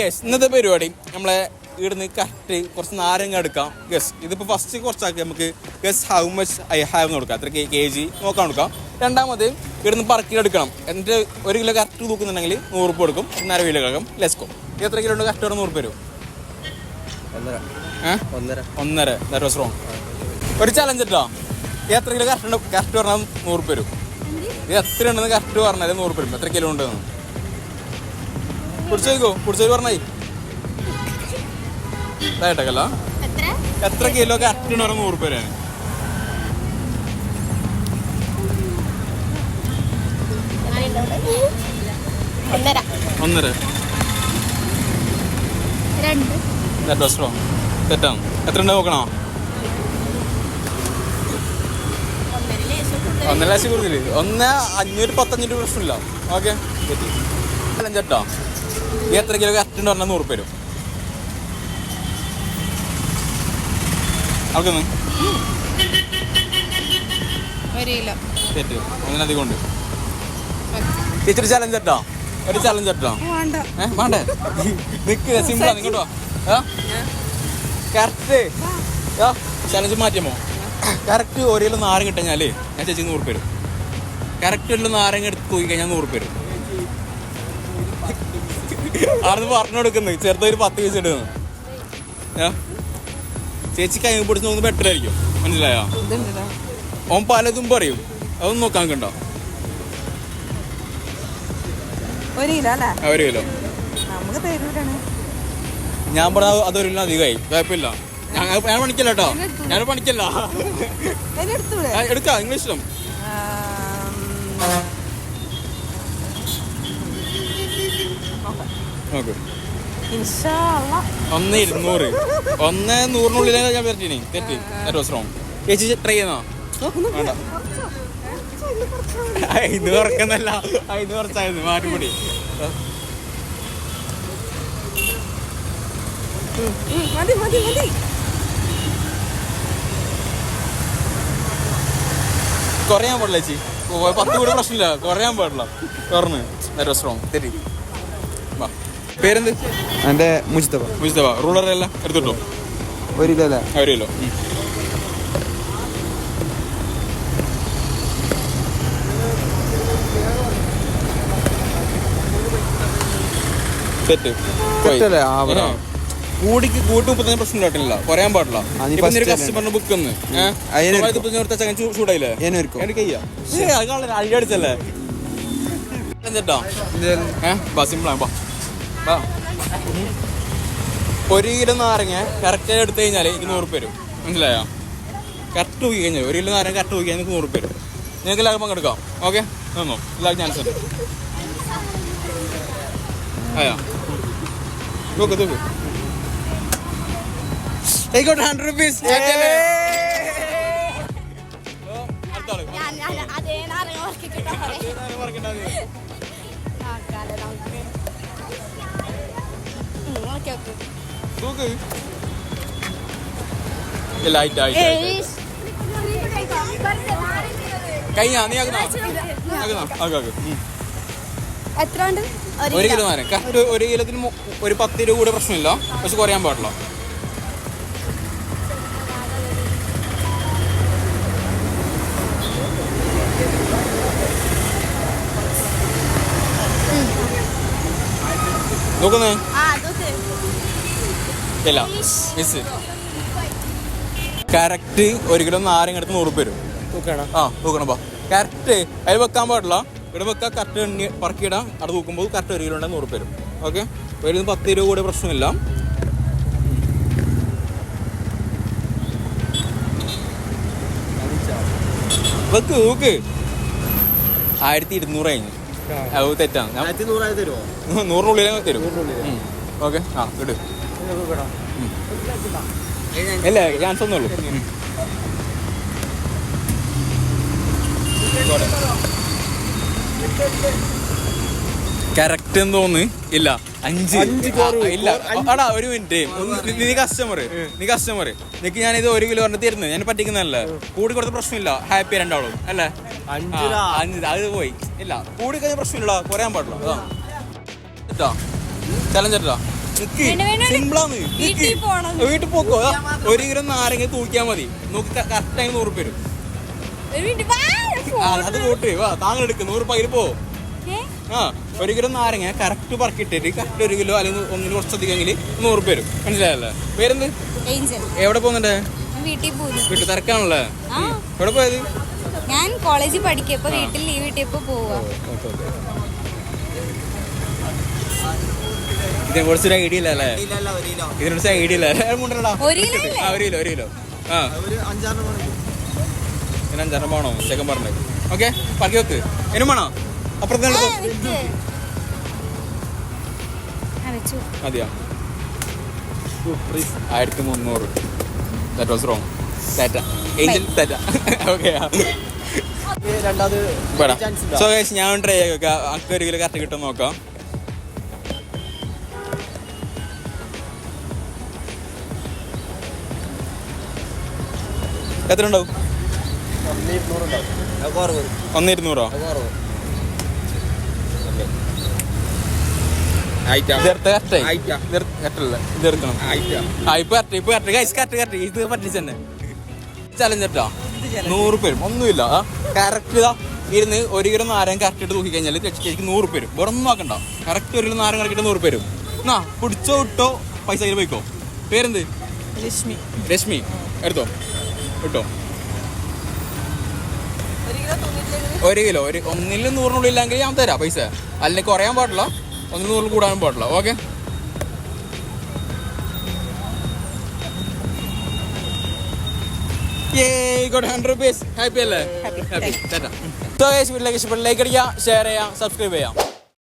Guess ഇന്നത്തെ പരിപാടി നമ്മളെ ഇവിടുന്ന് കറക്റ്റ് കുറച്ച് നാരങ്ങ എടുക്കാം. ഗസ് ഇതിപ്പോൾ ഫസ്റ്റ് കുറച്ചാക്കി നമുക്ക് guess how much I have എന്ന് കൊടുക്കാം. അത്ര കെ ജി നോക്കാൻ കൊടുക്കാം. രണ്ടാമത് ഇവിടുന്ന് പറക്കി എടുക്കണം. എന്നിട്ട് ഒരു കിലോ കറക്റ്റ് തൂക്കുന്നുണ്ടെങ്കിൽ നൂറ് രൂപ കൊടുക്കും. ഒന്നര കിലോ കിടക്കും. ലെസ്കോ എത്ര കിലോ ഉണ്ട്? കറക്റ്റ് നൂറ് രൂപ വരും ഒന്നര. ഒന്നര. ഒന്നര. ദാറ്റ് വാസ് റോങ് ഒരു ചലഞ്ച് കേട്ടോ എത്ര കിലോ കറക്റ്റ് ഉണ്ട്? കറക്റ്റ് പറഞ്ഞാൽ നൂറ് രൂപ വരും ഇത് എത്ര ഉണ്ടെന്ന് കറക്റ്റ് പറഞ്ഞാൽ നൂറ് രൂപ വരും എത്ര കിലോ ഉണ്ടെന്ന്? കുടിച്ചോ പറഞ്ഞായി. ഇതായിട്ടല്ല എത്ര? കിലോ ഒക്കെ പറഞ്ഞാൽ നൂറ് രൂപ ഒന്നര. രണ്ട്. തെറ്റാണ് എത്ര ഉണ്ട് നോക്കണോ? ഒന്നര ലക്ഷം കൂടുതൽ ഒന്ന് അഞ്ഞൂറ് പത്തഞ്ഞൂറ് പ്രശ്നമില്ല ഓക്കെ. ചലഞ്ചട്ടോ ഈ എത്ര കിലോ കറക്റ്റ് പറഞ്ഞാൽ നൂറ് പേരും അവർക്കൊന്ന് ഉണ്ട്. ടീച്ചർ ചലഞ്ച് കേട്ടോ ഒരു ചലഞ്ച് കേട്ടോ വേണ്ട. നിക്ക് സിമ്പിൾ വാ. കറക്റ്റ് ചലഞ്ച് മാറ്റിയമോ? കറക്റ്റ് ഒരു കിലോ നാരങ്ങ ഇട്ടുകഴിഞ്ഞാൽ ഞാൻ ചേച്ചി നൂറ് പേരും കറക്റ്റ് ഒരു നാരങ്ങ എടുത്ത് പോയി കഴിഞ്ഞാൽ നൂറ് പേരും ആണെന്ന് പറഞ്ഞു കൊടുക്കുന്നത് ചെറുതൊരു പത്ത് പൈസ ഇടുന്നു? ചേച്ചി കൈ പിടിച്ച് നോക്കുന്നത് ബെറ്റർ ആയിരിക്കും. മനസ്സിലായോ? ഓൻ പലതും പറയും. അതൊന്നും നോക്കാൻ കണ്ടോ? ഒരു കിലോ ഒരു കിലോ. ഞാൻ പറഞ്ഞ അതൊരു കിലോ അധികമായി. കുഴപ്പമില്ല. ഞാൻ പണിക്കല്ല കേട്ടോ. ഞാൻ പണിക്കല്ല. എടുക്കാം. ഇംഗ്ലീഷിലും. നോക്ക്. ഒന്ന് ഇരുന്നൂറ്. ഒന്ന് നൂറിനുള്ളിലേ ഞാൻ പറ്റിനി തെറ്റ്. ദാറ്റ് വാസ് റോങ് ചേച്ചി ട്രൈ ചെയ്യുന്നോ? വേണ്ട. ഇത് കുറക്കുന്നല്ല. ഇത് കുറച്ചായിരുന്നു. മാറ്റിപ്പൊടി മതി മതി മതി. കുറയാൻ പാടില്ല ചേച്ചി. പത്ത് കൂടെ പ്രശ്നമില്ല. കുറയാൻ പാടില്ല. വാസ് റോങ് തെറ്റി. പേരെന്ത്? എന്റെ മുജിത്തപ്പ മുജിതവ. റൂളർ അല്ല എടുത്തിട്ടോ? ഒരു കിലോ അല്ലേ ഒരു കിലോ. ഉം. സെറ്റ് പോയി. തെറ്റല്ലേ? ആ, ഏ. ബ്രോ. കൂടിക്ക് കൂട്ടി മുപ്പത്തഞ്ച് പ്രശ്നം ഉണ്ടായിട്ടില്ല. കുറയാൻ പാടില്ല. ആ, നീ ഇപ്പൊ first ഒരു തന്നെ. കസ്റ്റമറിന് ബുക്ക് ഒന്ന്. ചൂടായില്ലേ? ബാ ബാ ബാ. ഒരു കിലോ നാരങ്ങ കറക്റ്റ് എടുത്തു കഴിഞ്ഞാൽ ഇത് നൂറ് പേരും മനസ്സിലായോ? കറക്റ്റ് പോയി കഴിഞ്ഞാൽ ഒരു കിലോ നാരങ്ങ കറക്റ്റ് പോയി കഴിഞ്ഞാൽ നൂറ് പേരും നിങ്ങൾക്ക് എല്ലാവർക്കും പങ്കെടുക്കാം. ഓക്കെ നിന്നോ എല്ലാവർക്കും ചാൻസ് ഉണ്ട്. അയ്യോ നോക്ക് തൂക്ക് ആയിക്കോട്ടെ ഹൺഡ്രഡ് റുപ്പീസ് ഞാൻ ഞാൻ നോക്ക് ഇല്ല ആയിട്ട് കഴിഞ്ഞാ നീ. എത്ര ഉണ്ട് ഒരു കിലോ നാരങ്ങ കറക്റ്റ് ഒരു കിലോത്തിന് ഒരു പത്ത് രൂപ കൂടെ പ്രശ്നമില്ല. പക്ഷെ കുറയാൻ പാടില്ല. നോക്കുന്നേ? ഇല്ല. മിസ് കറക്റ്റ് ഒരിക്കലും കിലോ നാരങ്ങ എടുത്ത് നൂറ് വരും ആ തൂക്കണം പാ. കറക്റ്റ് അതിൽ വെക്കാൻ പാടില്ല. ഇവിടെ വെക്കാൻ കറക്റ്റ് എണ്ണി പറക്കിയിടാം അവിടെ തൂക്കുമ്പോൾ കറക്റ്റ് ഒരു കിലോ ഉണ്ടെങ്കിൽ നൂറ് പേരും ഓക്കെ ഒരു പത്ത് രൂപ കൂടെ പ്രശ്നമില്ല. വെക്ക് നോക്ക് ആയിരത്തി ഇരുന്നൂറ് കഴിഞ്ഞു. അത് തെറ്റാണ്. നൂറിനുള്ളിലേ തരും. നൂറിനുള്ളിൽ. ഓക്കെ ആ ഇട്. ഇല്ല ചാൻസ് ഒന്നുള്ളൂ കറക്റ്റ് എന്ന് തോന്നുന്നു ഇല്ല അഞ്ച്. ഇല്ല. അടാ ഒരു മിനിറ്റ്. നീ കസ്റ്റമർ നീ കസ്റ്റമർ നിനക്ക് ഞാൻ ഇത് ഒരു കിലോ പറഞ്ഞ് തരുന്നത് ഞാൻ പറ്റിക്കുന്നതല്ല? കൂടി കൊടുത്ത പ്രശ്നമില്ല. ഹാപ്പി രണ്ടാളും. അല്ലേ. അഞ്ച് അത് പോയി. ഇല്ല. കൂടി കഴിഞ്ഞ പ്രശ്നമില്ല കുറയാൻ പാടില്ല. അതാ. ചലഞ്ച് വീട്ടിൽ പോക്കോ. ഒരു കിലോ നാരങ്ങ തൂക്കിയാ മതി. നോക്കി കറക്റ്റ് ആയി നൂറ് പേരും അത് കൂട്ടി വാ താങ്കൾ എടുക്കും. നൂറ് പോ? ആ ഒരു കിലോ നാരങ്ങ കറക്റ്റ് പറക്കിട്ടിട്ട് കറക്റ്റ് ഒരു കിലോ അല്ലെങ്കിൽ ഒന്നിന് കുറച്ചധികമെങ്കിൽ നൂറ് പേരും മനസ്സിലായല്ലേ? പേരെന്ത്? എവിടെ പോകുന്നുണ്ട്? വീട്ടിൽ തിരക്കാണല്ലേ? എവിടെ പോയത്? ഞാൻ കോളേജിൽ പഠിക്കപ്പോ വീട്ടിൽ ലീവ് കിട്ടിയപ്പോ പോവാ. ഇതിനെ ഒരു ഐഡിയ ഇല്ലല്ലേ? ഒരു ഐഡിയ ഇല്ല. ഒരു കിലോ ആ ഒരു കിലോ ഒരു കിലോ ആ. ഒരു അഞ്ചാറ് മണി. പിന്നെ അഞ്ചാറ് പോണോ ചെക്കൻ പറഞ്ഞു ഓക്കെ പറക്കി വെക്ക്. എനും വേണോ അപ്പുറത്തെ. മതിയോ? ആയിരത്തി മുന്നൂറ് that was wrong tata angel tata okay so ഞാൻ ട്രൈ ചെയ്യാം അക്ക് ഒരു കിലോ കറക്റ്റ് കിട്ടും നോക്കാം. കറക്റ്റ് ഉണ്ടാവും ഒന്ന് ഇരുന്നൂറോ? ചലഞ്ച് കേട്ടോ നൂറ് പേരും ഒന്നുമില്ല. കറക്റ്റ് ഇതാ. ഇരുന്ന് ഒരു കിലോ നാരങ്ങ കറക്റ്റ് തൂക്കി കഴിഞ്ഞാൽ നൂറ് പേരും വേറെ ഒന്നും നോക്കണ്ട കറക്റ്റ് ഒരു കിലോ നാരങ്ങ കറക്റ്റ് നൂറ് പേരും എന്നാ പിടിച്ചോ ഇട്ടോ പൈസ കയ്യിൽ പോയിക്കോ. പേരെന്ത്? ലക്ഷ്മി. രശ്മി എടുത്തോ. ഇട്ടോ ഒരു കിലോ ഒരു ഒന്നിൽ നൂറിനുള്ളില്ലെങ്കിൽ ഞാൻ തരാം പൈസ. അല്ലെങ്കിൽ കുറയാൻ പാടില്ല. ഒന്നിൽ നൂറിൽ കൂടാനും പാടില്ല. ഓക്കെ? ഹാപ്പി അല്ലേ? ഹാപ്പി ടാറ്റ സോ വീട്ടിലേക്ക് ഇഷ്ടപ്പെട്ട ലൈക്ക് അടിക്കുക ഷെയർ ചെയ്യാം സബ്സ്ക്രൈബ് ചെയ്യാം